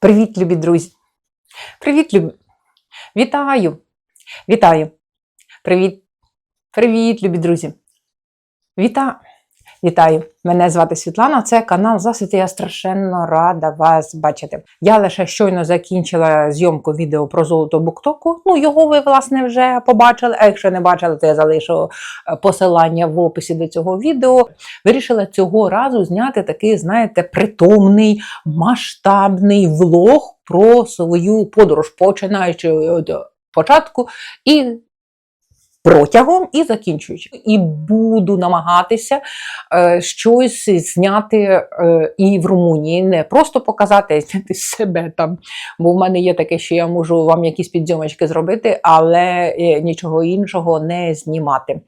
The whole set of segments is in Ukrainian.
Привіт, любі друзі! Привіт, любі! Вітаю! Вітаю! Привіт! Привіт, любі друзі! Вітаю! Вітаю! Мене звати Світлана, це канал Засвіти. Я страшенно рада вас бачити. Я лише щойно закінчила зйомку відео про золото Буктоку. Ну, його ви, власне, вже побачили. А якщо не бачили, то я залишу е, посилання в описі до цього відео. Вирішила цього разу зняти такий, знаєте, притомний, масштабний влог про свою подорож, починаючи початку і протягом і закінчуючи. І буду намагатися е, щось зняти е, і в Румунії, не просто показати, а зняти себе там. Бо в мене є таке, що я можу вам якісь підзйомочки зробити, але е, нічого іншого не знімати.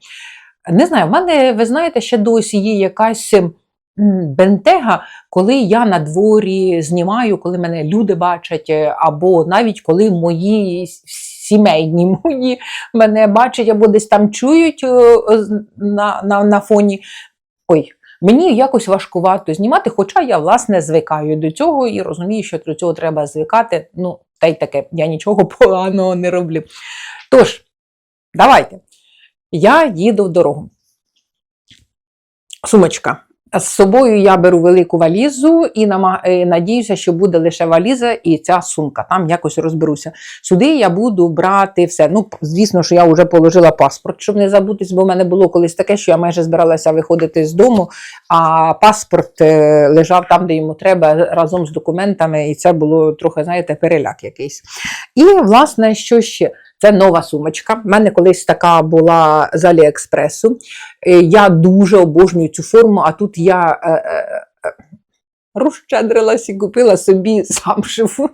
Не знаю, в мене, ви знаєте, ще досі є якась. Бентега, коли я на дворі знімаю, коли мене люди бачать, е, або навіть коли мої с- сімейні мої мене бачать, або десь там чують е, на, на, на фоні. Ой, мені якось важкувато знімати, хоча я, власне, звикаю до цього і розумію, що до цього треба звикати. Ну, та й таке, я нічого поганого не роблю. Тож, давайте. Я їду в дорогу. Сумочка. З собою я беру велику валізу і е, надіюся, що буде лише валіза і ця сумка. Там якось розберуся. Сюди я буду брати все. Ну, звісно, що я вже положила паспорт, щоб не забутись, бо в мене було колись таке, що я майже збиралася виходити з дому, а паспорт е, лежав там, де йому треба, разом з документами, і це було трохи, знаєте, переляк якийсь. І, власне, що ще? Це нова сумочка. У мене колись така була з Аліекспресу. Е, Я дуже обожнюю цю форму, а тут я е, е, е, розщедрилась і купила собі замшеву.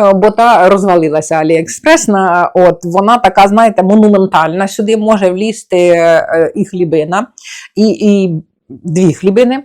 Е, Бо та розвалилася Аліекспресна. От вона така, знаєте, монументальна. Сюди може влізти і хлібина, і, і дві хлібини.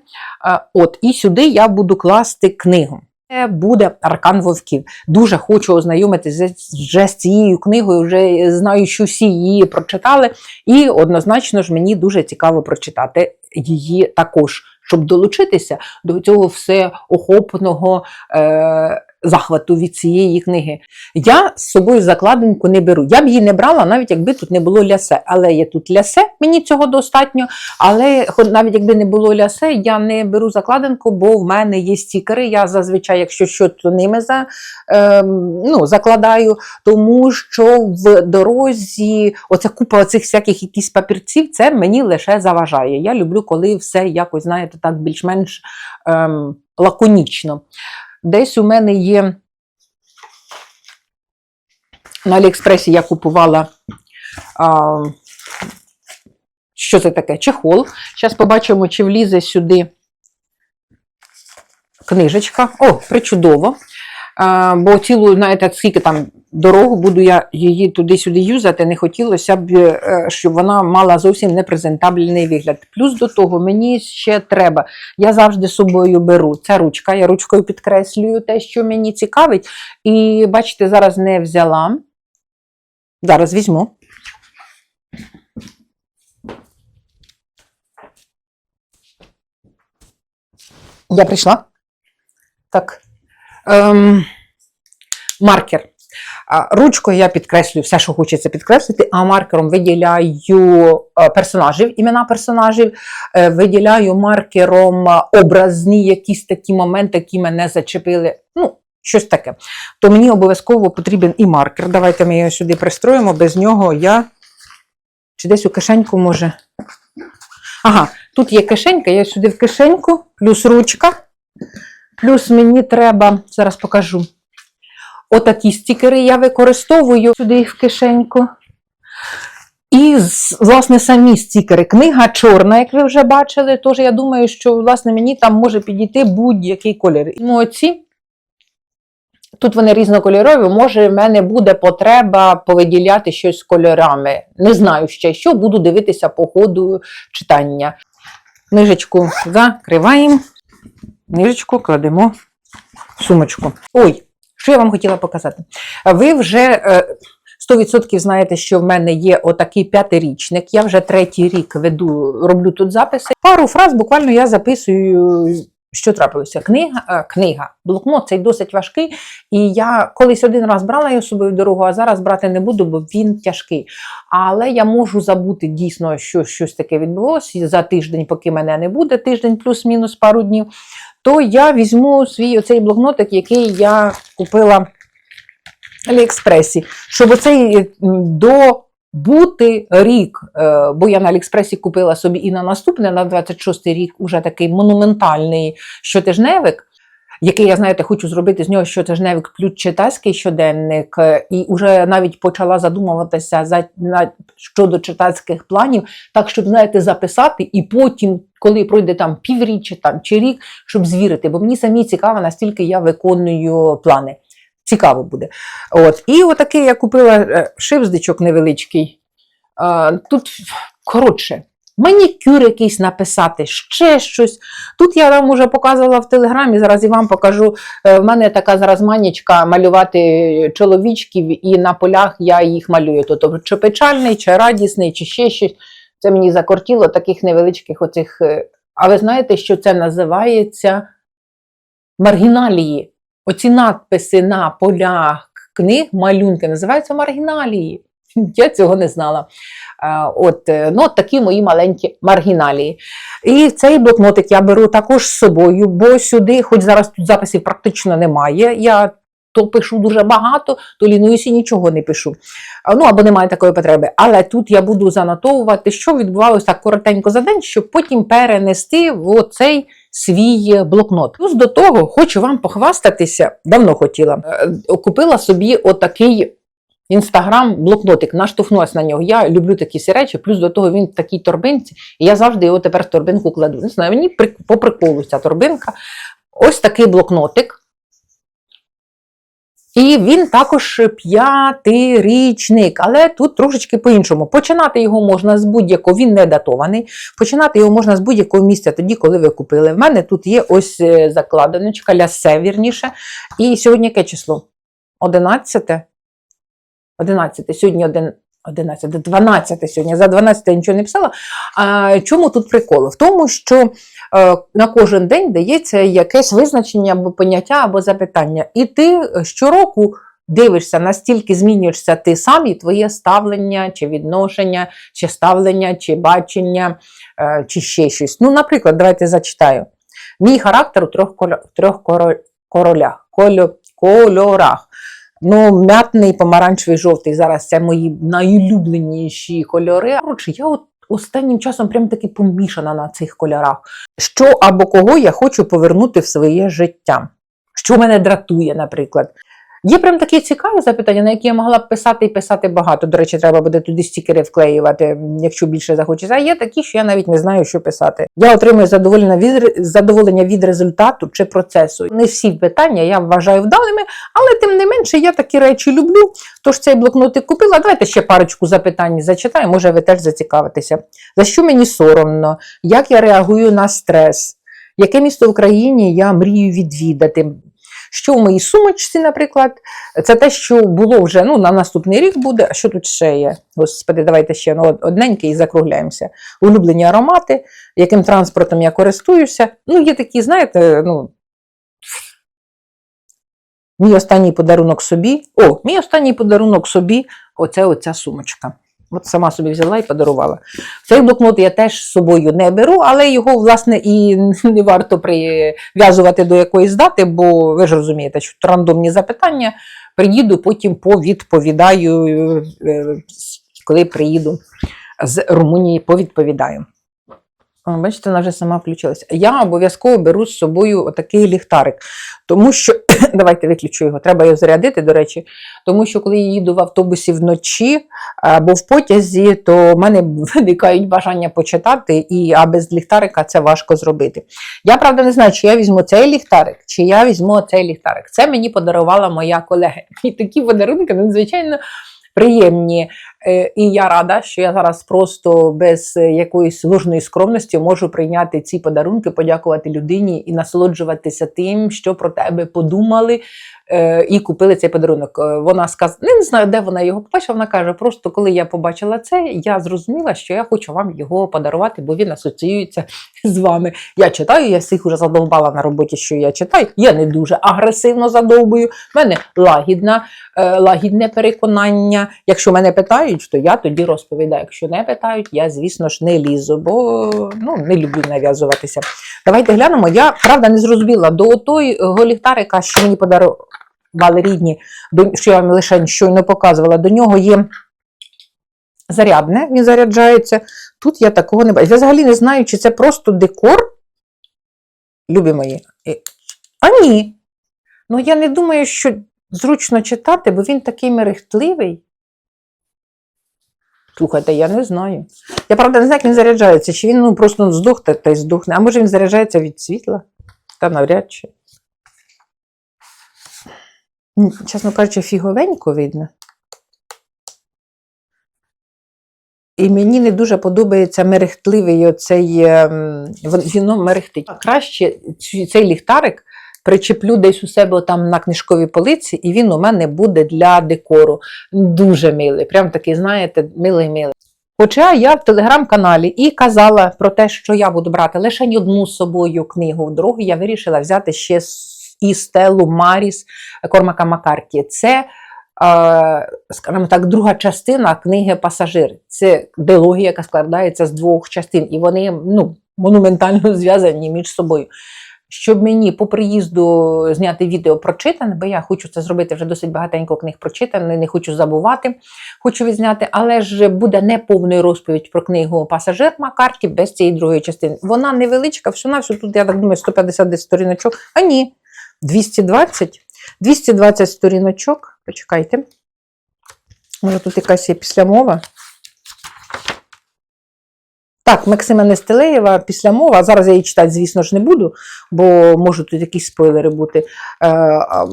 От, і сюди я буду класти книгу. Буде Аркан Вовків. Дуже хочу ознайомитися вже з цією книгою, вже знаю, що всі її прочитали. І однозначно ж мені дуже цікаво прочитати її також, щоб долучитися до цього всеохопного е, захвату від цієї книги. Я з собою закладинку не беру. Я б її не брала, навіть якби тут не було лясе. Але є тут лясе, мені цього достатньо. Але навіть якби не було лясе, я не беру закладинку, бо в мене є стікери. Я зазвичай, якщо що, то ними за, ем, ну, закладаю, тому що в дорозі оця купа оцих всяких якісь папірців, це мені лише заважає. Я люблю, коли все якось, знаєте, так більш-менш ем, лаконічно. Десь у мене є на Аліекспресі я купувала. А, що це таке? Чехол. Зараз побачимо, чи влізе сюди книжечка. О, причудово. Бо цілу, знаєте, скільки там дорогу буду я її туди-сюди юзати, не хотілося б, е, щоб вона мала зовсім непрезентабельний вигляд. Плюс до того, мені ще треба. Я завжди з собою беру. Це ручка. Я ручкою підкреслюю те, що мені цікавить. І бачите, зараз не взяла. Зараз візьму. Я прийшла. Так. Ем, маркер. Ручкою я підкреслюю все, що хочеться підкреслити, а маркером виділяю е, персонажів, імена персонажів, е, виділяю маркером е, образні якісь такі моменти, які мене зачепили. Ну, щось таке. То мені обов'язково потрібен і маркер. Давайте ми його сюди пристроїмо. Без нього я. Чи десь у кишеньку може. Ага, тут є кишенька, я сюди в кишеньку, плюс ручка. Плюс мені треба, зараз покажу. Отакі стікери я використовую сюди їх в кишеньку. І, власне, самі стікери. Книга чорна, як ви вже бачили, тож я думаю, що власне мені там може підійти будь-який колір. Ну, оці, тут вони різнокольорові, може, в мене буде потреба повиділяти щось з кольорами. Не знаю ще що, буду дивитися по ходу читання. Книжечку закриваємо, книжечку кладемо в сумочку. Ой, що я вам хотіла показати? Ви вже е, 100% знаєте, що в мене є отакий п'ятирічник. Я вже третій рік веду, роблю тут записи. Пару фраз буквально я записую що трапилося? Книга, е, книга, блокнот цей досить важкий. І я колись один раз брала його собою в дорогу, а зараз брати не буду, бо він тяжкий. Але я можу забути дійсно, що щось таке відбулося за тиждень, поки мене не буде, тиждень плюс-мінус пару днів. То я візьму свій оцей блокнотик, який я купила в Аліекспресі, щоб оцей е, до бути рік, е, бо я на Аліекспресі купила собі і на наступний, на 26 рік, уже такий монументальний щотижневик, який я, знаєте, хочу зробити з нього щотижневик плюс читацький щоденник, е, і вже навіть почала задумуватися за, на, щодо читацьких планів, так, щоб, знаєте, записати, і потім, коли пройде там півріччя там, чи рік, щоб звірити, бо мені самі цікаво, настільки я виконую плани. Цікаво буде. От. І отакий я купила е, шивздичок невеличкий. Тут коротше, манікюр якийсь написати, ще щось. Тут я вам уже показувала в телеграмі, зараз і вам покажу. Е, В мене така зараз манічка малювати чоловічків, і на полях я їх малюю. Тобто, чи печальний, чи радісний, чи ще щось. Це мені закортіло таких невеличких оцих. е, А ви знаєте, що це називається маргіналії? Оці надписи на полях книг, малюнки називаються маргіналії. Я цього не знала. От, е, ну, от такі мої маленькі маргіналії. І цей блокнотик я беру також з собою, бо сюди, хоч зараз тут записів практично немає, я то пишу дуже багато, то лінуюся і нічого не пишу. Ну або немає такої потреби. Але тут я буду занотовувати, що відбувалося так коротенько за день, щоб потім перенести в оцей свій блокнот. Плюс до того хочу вам похвастатися, давно хотіла. Е, Купила собі отакий інстаграм-блокнотик, наштовхнулася на нього. Я люблю такі всі речі, плюс до того він в такій торбинці, і я завжди його тепер в торбинку кладу. Не знаю, мені при- по приколу ця торбинка. Ось такий блокнотик. І він також п'ятирічник, але тут трошечки по-іншому. Починати його можна з будь-якого, він не датований. Починати його можна з будь-якого місця, тоді, коли ви купили. В мене тут є ось закладеночка закладиночка, лясе, вірніше. І сьогодні яке число? 11? 11. Сьогодні один. 11, 12 сьогодні, за 12 я нічого не писала. А, чому тут прикол? В тому, що е, на кожен день дається якесь визначення або поняття, або запитання. І ти щороку дивишся, настільки змінюєшся ти сам і твоє ставлення, чи відношення, чи ставлення, чи бачення, е, чи ще щось. Ну, наприклад, давайте зачитаю. Мій характер у трьох, трьох коро- королях, кольорах. Ну, м'ятний, помаранчевий, жовтий. Зараз це мої найулюбленіші кольори. Коротше, я от останнім часом прям таки помішана на цих кольорах. Що або кого я хочу повернути в своє життя? Що мене дратує, наприклад. Є прям такі цікаві запитання, на які я могла б писати і писати багато. До речі, треба буде туди стікери вклеювати, якщо більше захочеться. А є такі, що я навіть не знаю, що писати. Я отримую задоволення від, задоволення від результату чи процесу. Не всі питання я вважаю вдалими, але тим не менше я такі речі люблю. Тож цей блокнотик купила. Давайте ще парочку запитань зачитаю, може ви теж зацікавитеся. За що мені соромно? Як я реагую на стрес? Яке місто в Україні я мрію відвідати? Що в моїй сумочці, наприклад, це те, що було вже ну, на наступний рік буде. А що тут ще є? Господи, давайте ще ну, одненьке і закругляємося. Улюблені аромати, яким транспортом я користуюся. Ну, є такі, знаєте, ну. Мій останній подарунок собі. О, мій останній подарунок собі оце оця сумочка. От сама собі взяла і подарувала. Цей блокнот я теж з собою не беру, але його, власне, і не варто прив'язувати до якоїсь дати, бо ви ж розумієте, що рандомні запитання. Приїду, потім повідповідаю, е, коли приїду з Румунії, повідповідаю. Бачите, вона вже сама включилася. Я обов'язково беру з собою отакий ліхтарик, тому що давайте виключу його, треба його зарядити, до речі. Тому що коли я їду в автобусі вночі або в потязі, то в мене виникають бажання почитати, і а без ліхтарика це важко зробити. Я правда не знаю, чи я візьму цей ліхтарик, чи я візьму цей ліхтарик. Це мені подарувала моя колега. І такі подарунки надзвичайно приємні. Е, І я рада, що я зараз просто без е, якоїсь ложної скромності можу прийняти ці подарунки, подякувати людині і насолоджуватися тим, що про тебе подумали е, і купили цей подарунок. Вона сказала, не знаю, де вона його побачила. Вона каже: просто коли я побачила це, я зрозуміла, що я хочу вам його подарувати, бо він асоціюється з вами. Я читаю, я всіх уже задовбала на роботі, що я читаю. Я не дуже агресивно задовбую. В мене лагідна, лагідне переконання. Якщо мене питають, то я тоді розповідаю. Якщо не питають, я, звісно ж, не лізу, бо ну, не люблю нав'язуватися. Давайте глянемо. Я правда не зрозуміла до той голіхтарика, що мені подарували рідні, що я вам лише щойно показувала, до нього є зарядне, він заряджається. Тут я такого не бачу. Я взагалі не знаю, чи це просто декор. Любі мої. Е, А ні. Ну, я не думаю, що зручно читати, бо він такий мерехтливий. Слухайте, я не знаю. Я правда не знаю, як він заряджається. Чи він ну, просто здохне та й здохне, а може він заряджається від світла? Та навряд чи. Чесно кажучи, фіговенько видно. І мені не дуже подобається мерехтливий оцей ем, віно мерехтить. Краще цей ліхтарик причеплю десь у себе там на книжковій полиці, і він у мене буде для декору. Дуже милий. Прям такий, знаєте, милий милий. Хоча я в телеграм-каналі і казала про те, що я буду брати лише одну з собою книгу в дорогу, я вирішила взяти ще і Стелу Маріс Кормака Макарті. Це, е, скажімо так, друга частина книги Пасажир. Це дилогія, яка складається з двох частин, і вони ну, монументально зв'язані між собою. Щоб мені по приїзду зняти відео прочитане, бо я хочу це зробити вже досить багатенько книг прочитане, не хочу забувати, хочу відзняти, але ж буде не повною розповідь про книгу Пасажир Макарті без цієї другої частини. Вона невеличка, всю всю тут, я так думаю, 150 десь сторіночок. А ні, 220. 220 сторіночок. Почекайте. Може, тут якась є післямова. Так, Максима Нестелеєва після мова. Зараз я її читати, звісно ж, не буду, бо можуть тут якісь спойлери бути. Е,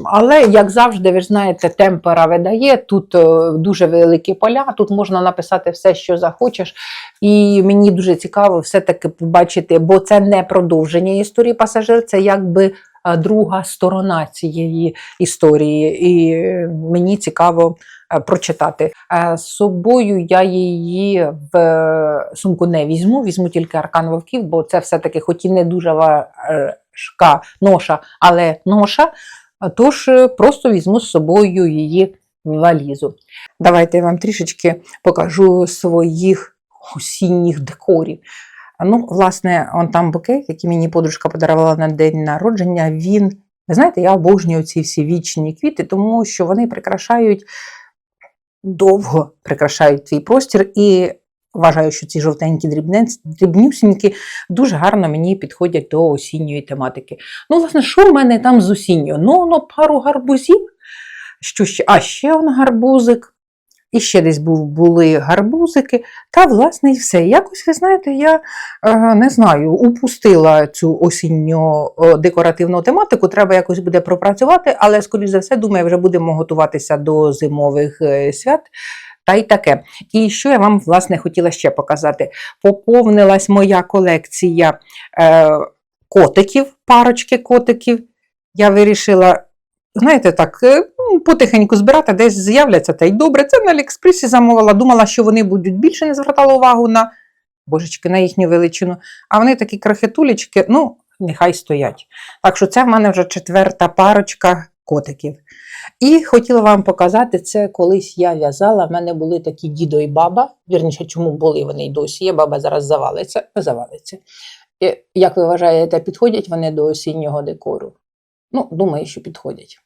Але, як завжди, ви ж знаєте, темпера видає. Тут е, дуже великі поля, тут можна написати все, що захочеш. І мені дуже цікаво все-таки побачити, бо це не продовження історії пасажир, це якби друга сторона цієї історії. І е, мені цікаво е, прочитати. Е, З собою я її в сумку не візьму, візьму тільки аркан вовків, бо це все-таки, хоч і не дуже важка ноша, але ноша. Тож просто візьму з собою її валізу. Давайте я вам трішечки покажу своїх осінніх декорів. Ну, власне, он там букет, який мені подружка подарувала на день народження. Він, ви знаєте, я обожнюю ці всі вічні квіти, тому що вони прикрашають довго прикрашають твій простір. І вважаю, що ці жовтенькі дрібнюсінькі дуже гарно мені підходять до осінньої тематики. Ну, власне, що в мене там з осінню? Ну, ну, пару гарбузів. Що ще? А ще он гарбузик. І ще десь був, були гарбузики. Та, власне, і все. Якось, ви знаєте, я е, не знаю, упустила цю осінню е, декоративну тематику. Треба якось буде пропрацювати, але, скоріш за все, думаю, вже будемо готуватися до зимових е, свят. Та й таке. І що я вам, власне, хотіла ще показати? Поповнилась моя колекція е, котиків, парочки котиків. Я вирішила, знаєте, так, ну, потихеньку збирати, десь з'являться, та й добре. Це на Аліекспресі замовила. Думала, що вони будуть більше, не звертала увагу на божечки, на їхню величину. А вони такі крахетулечки, ну, нехай стоять. Так що це в мене вже четверта парочка котиків. І хотіла вам показати це, колись я в'язала. В мене були такі дідо і баба. Вірніше, чому були вони й досі є. Баба зараз завалиться, завалиться. І, як ви вважаєте, підходять вони до осіннього декору? Ну, думаю, що підходять.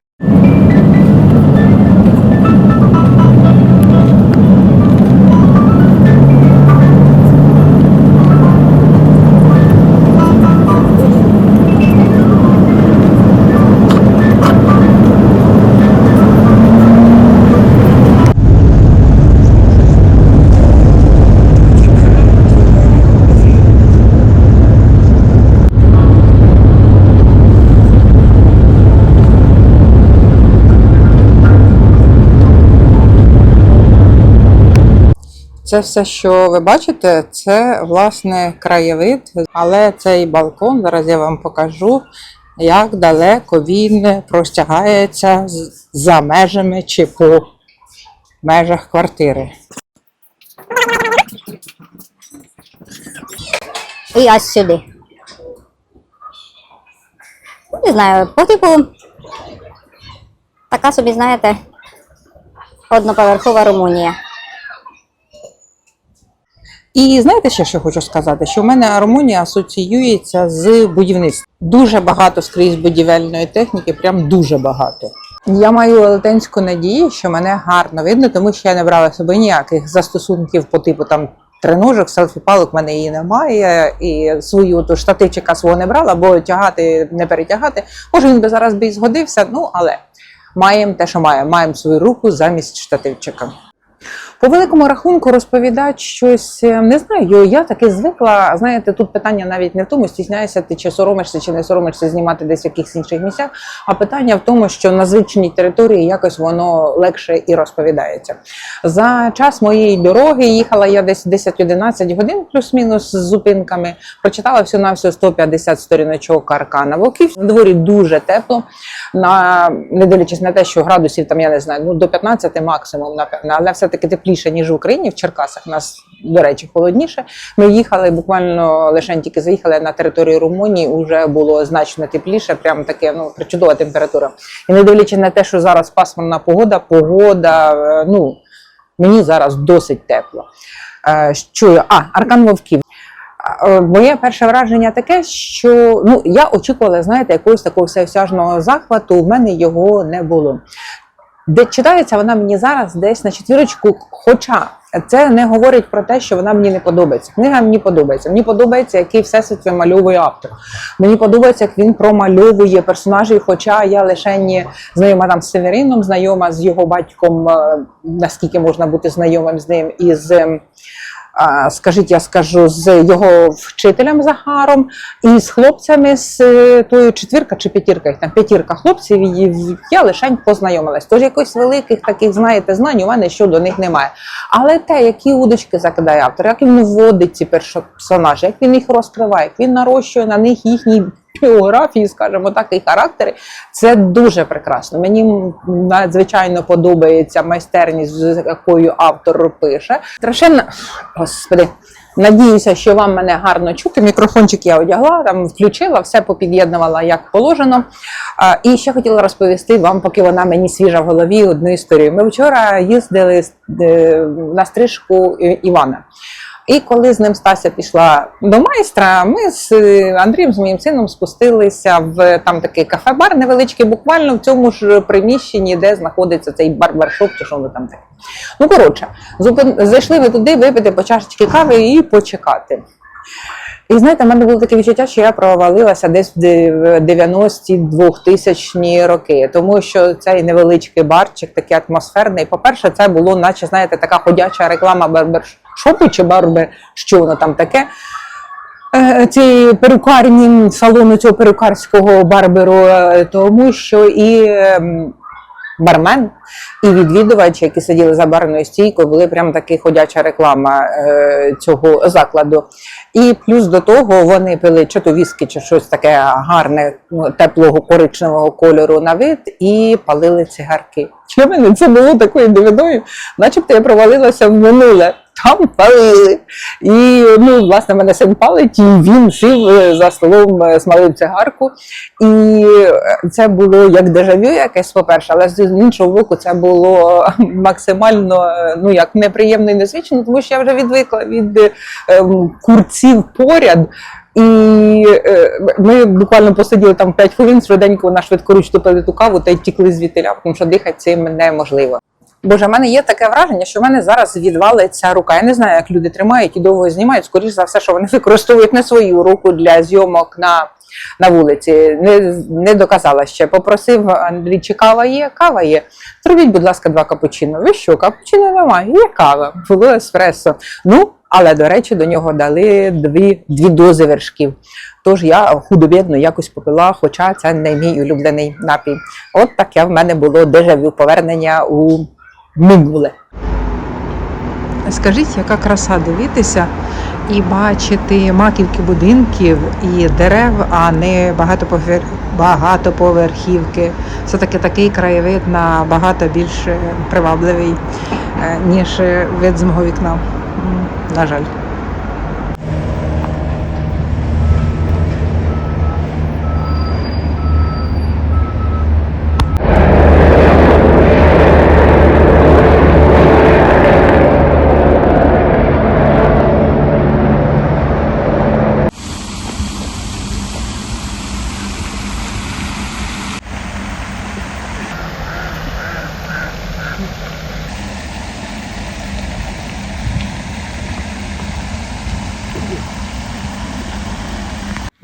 Це все, що ви бачите, це власне краєвид, але цей балкон, зараз я вам покажу, як далеко він простягається за межами чи по межах квартири. І аж сюди. Ну, Не знаю, по типу, така собі, знаєте, одноповерхова Румунія. І знаєте ще, що хочу сказати? Що в мене Румунія асоціюється з будівництвом. Дуже багато скрізь будівельної техніки, прям дуже багато. Я маю велетенську надію, що мене гарно видно, тому що я не брала собі ніяких застосунків по типу там треножок, селфі-палок, в мене її немає. І свою ту штативчика свого не брала, бо тягати, не перетягати. Може, він би зараз би і згодився, ну але маємо те, що маємо. Маємо свою руку замість штативчика. По великому рахунку розповідати щось е, не знаю. Я таки звикла. Знаєте, тут питання навіть не в тому, стісняєшся ти чи соромишся, чи не соромишся знімати десь в якихось інших місцях. А питання в тому, що на звичній території якось воно легше і розповідається. За час моєї дороги їхала я десь 10-11 годин, плюс-мінус з зупинками. Прочитала всю на всю 150 сторіночок Аркана Вовків. На дворі дуже тепло. На не дивлячись на те, що градусів там я не знаю, ну до 15 максимум, але все-таки тепліше, ніж в Україні. В Черкасах у нас, до речі, холодніше. Ми їхали буквально лише тільки заїхали на територію Румунії, вже було значно тепліше, прям таке, ну причудова температура. І не дивлячись на те, що зараз пасмурна погода, погода, е, ну мені зараз досить тепло. Е, Що а, аркан вовків. Е, Моє перше враження таке, що ну я очікувала, знаєте, якогось такого всеосяжного захвату. В мене його не було. Де читається вона мені зараз десь на четвірочку, хоча це не говорить про те, що вона мені не подобається. Книга мені подобається. Мені подобається, який всесвіт вимальовує автор. Мені подобається, як він промальовує персонажів, хоча я лише не знайома там з Северином, знайома з його батьком, е, наскільки можна бути знайомим з ним, і з. Скажіть, я скажу з його вчителем Захаром і з хлопцями з тої тою четвірка чи п'ятірка, їх там п'ятірка хлопців. І я лишень познайомилась. Тож якось великих таких, знаєте, знань у мене щодо них немає. Але те, які удочки закидає автор, як він вводить ці персонажі, як він їх розкриває, як він нарощує на них їхні біографії, скажімо так, і характери, це дуже прекрасно. Мені надзвичайно подобається майстерність, з якою автор пише. Страшенно, господи. Надіюся, що вам мене гарно чути. Мікрофончик я одягла, там включила, все попід'єднувала як положено. І ще хотіла розповісти вам, поки вона мені свіжа в голові, одну історію. Ми вчора їздили е, на стрижку е, Івана. І коли з ним Стася пішла до майстра, ми з е, Андрієм, з моїм сином, спустилися в там такий кафе-бар невеличкий, буквально в цьому ж приміщенні, де знаходиться цей барбершоп, чи що воно там таке. Ну, коротше, зайшли ми туди випити по чашечки кави і почекати. І знаєте, в мене було таке відчуття, що я провалилася десь в дев- 90-ті 2000-ні роки, тому що цей невеличкий барчик, такий атмосферний. По-перше, це було, наче знаєте, така ходяча реклама барбершопу чи барбер, що воно там таке. Е, Цієї перукарні салону цього перукарського барберу, е, тому що і ем, бармен, і відвідувачі, які сиділи за барною стійкою, були прям таки ходяча реклама е, цього закладу. І плюс до того вони пили чи то віскі, чи щось таке гарне, ну, теплого коричневого кольору на вид, і палили цигарки. Для мене це було такою дивиною, начебто я провалилася в минуле. Там палили. І ну, власне, мене син палить, і він сів е, за столом, е, смалив цигарку. І е, це було як дежавю якесь, по-перше, але з іншого боку, це було максимально ну, як неприємно і незвично, тому що я вже відвикла від ем, курців поряд. І е, ми буквально посиділи там 5 хвилин, швиденько вона швидкоручно пили ту каву та й тікли звідти, тому що дихати цим неможливо. Боже, в мене є таке враження, що в мене зараз відвалиться рука. Я не знаю, як люди тримають і довго знімають. Скоріше за все, що вони використовують не свою руку для зйомок на, на вулиці. Не, не доказала ще. Попросив Андрій, чи кава є? Кава є. Зробіть, будь ласка, два капучино. Ви що, капучино немає? Є кава. Було еспресо. Ну, але до речі, до нього дали дві, дві дози вершків. Тож я худо-бідно якось попила, хоча це не мій улюблений напій. От таке в мене було дежавю повернення у минуле. Скажіть, яка краса дивитися і бачити маківки будинків і дерев, а не багатоповер... багатоповерхівки. Все таки такий краєвид набагато більш привабливий, е, ніж вид з мого вікна. На жаль.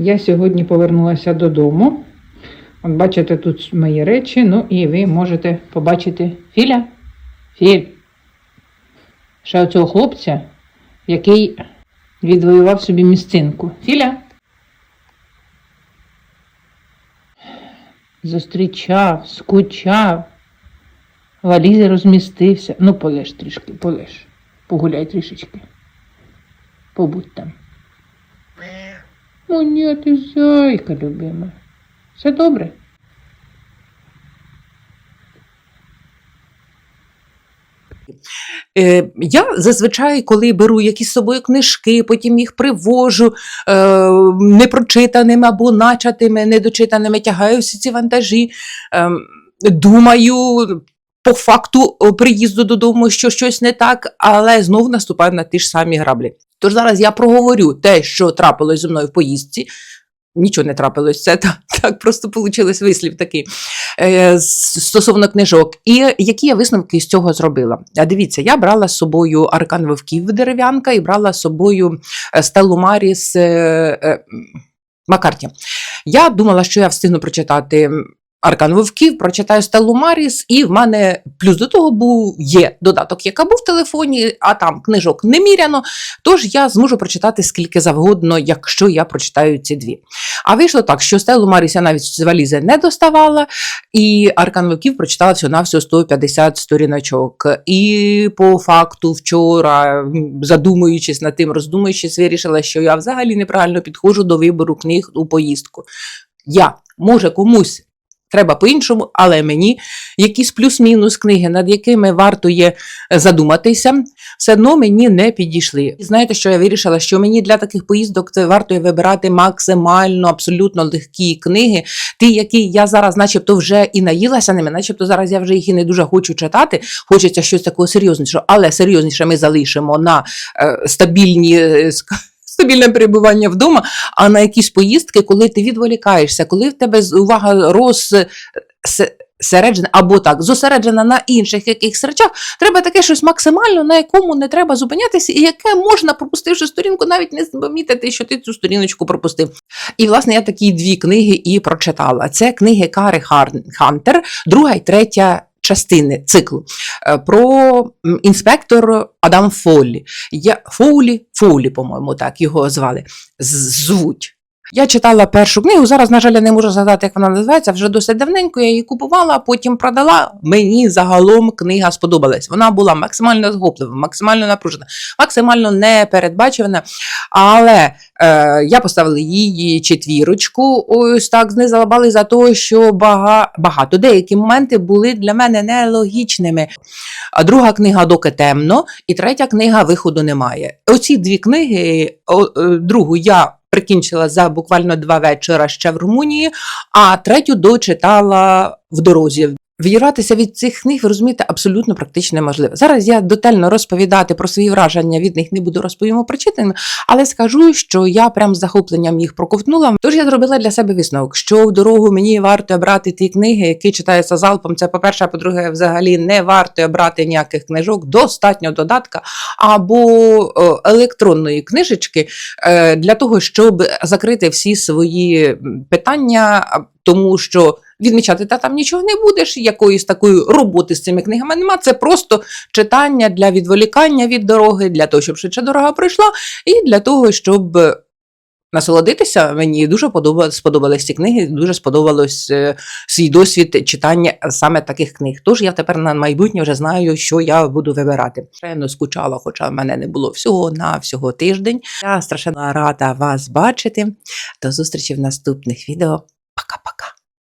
Я сьогодні повернулася додому. От бачите, тут мої речі, ну і ви можете побачити Філя. Філь. Ще оцього хлопця, який відвоював собі місцинку. Філя. Зустрічав, скучав. В валізі розмістився. Ну, полеж трішки, полеж. Погуляй трішечки. Побудь там. Ну ні, ти зайка, любима. Все добре. Е, я зазвичай, коли беру якісь з собою книжки, потім їх привожу е, непрочитаними або начатими, недочитаними, тягаю всі ці вантажі, е, думаю. По факту приїзду додому, що щось не так, але знову наступаю на ті ж самі граблі. Тож зараз я проговорю те, що трапилось зі мною в поїздці. Нічого не трапилось, це так, так просто вийшло вислів такий е, стосовно книжок. І які я висновки з цього зробила? А дивіться, я брала з собою аркан вовків дерев'янка і брала з собою е, Стеллу Маріс е, е, Маккарті. Я думала, що я встигну прочитати. Аркан Вовків, прочитаю Стеллу Маріс, і в мене плюс до того був є додаток, яка був в телефоні, а там книжок неміряно. Тож я зможу прочитати скільки завгодно, якщо я прочитаю ці дві. А вийшло так, що Стеллу Маріс я навіть з валізи не доставала, і Аркан Вовків прочитала всього на всього 150 сторіночок. І по факту вчора, задумуючись над тим, роздумуючись, вирішила, що я взагалі неправильно підходжу до вибору книг у поїздку. Я, може, комусь. Треба по-іншому, але мені якісь плюс-мінус книги, над якими варто є задуматися, все одно мені не підійшли. Знаєте, що я вирішила, що мені для таких поїздок варто вибирати максимально абсолютно легкі книги, ті, які я зараз, начебто, вже і наїлася ними, начебто зараз я вже їх і не дуже хочу читати. Хочеться щось такого серйознішого, але серйозніше ми залишимо на е, стабільні. е, Стабільне перебування вдома, а на якісь поїздки, коли ти відволікаєшся, коли в тебе увага роз середжена або так зосереджена на інших якихось речах, треба таке щось максимально, на якому не треба зупинятися, і яке можна, пропустивши сторінку, навіть не помітити, що ти цю сторіночку пропустив. І, власне, я такі дві книги і прочитала. Це книги Кари Хантер, друга і третя. Частини циклу е, про інспектор Адам Фоллі. Я, Фоулі, Фоулі, по-моєму, так його звали. Звуть. Я читала першу книгу. Зараз, на жаль, я не можу згадати, як вона називається. Вже досить давненько я її купувала, потім продала. Мені загалом книга сподобалась. Вона була максимально захоплива, максимально напружена, максимально непередбачувана. Але е, я поставила її четвірочку. Ось так знизила бали за те, що бага, багато деякі моменти були для мене нелогічними. А друга книга доки темно, і третя книга виходу немає. Оці дві книги, о, е, другу я прикінчила за буквально два вечора ще в Румунії, а третю дочитала в дорозі. Відірватися від цих книг, ви розумієте, абсолютно практично неможливо. Зараз я детально розповідати про свої враження від них не буду розповімо прочитаними, але скажу, що я прям з захопленням їх проковтнула. Тож я зробила для себе висновок, що в дорогу мені варто брати ті книги, які читаються залпом. Це по-перше, а по-друге, взагалі не варто брати ніяких книжок, достатньо додатка або е, електронної книжечки е, для того, щоб закрити всі свої питання, тому що. Відмічати та там нічого не будеш, якоїсь такої роботи з цими книгами нема. Це просто читання для відволікання від дороги, для того, щоб швидше дорога пройшла, і для того, щоб насолодитися. Мені дуже сподобались ці книги, дуже сподобалось е, свій досвід читання саме таких книг. Тож я тепер на майбутнє вже знаю, що я буду вибирати. Страшенно скучала, хоча в мене не було всього на всього тиждень. Я страшенно рада вас бачити. До зустрічі в наступних відео.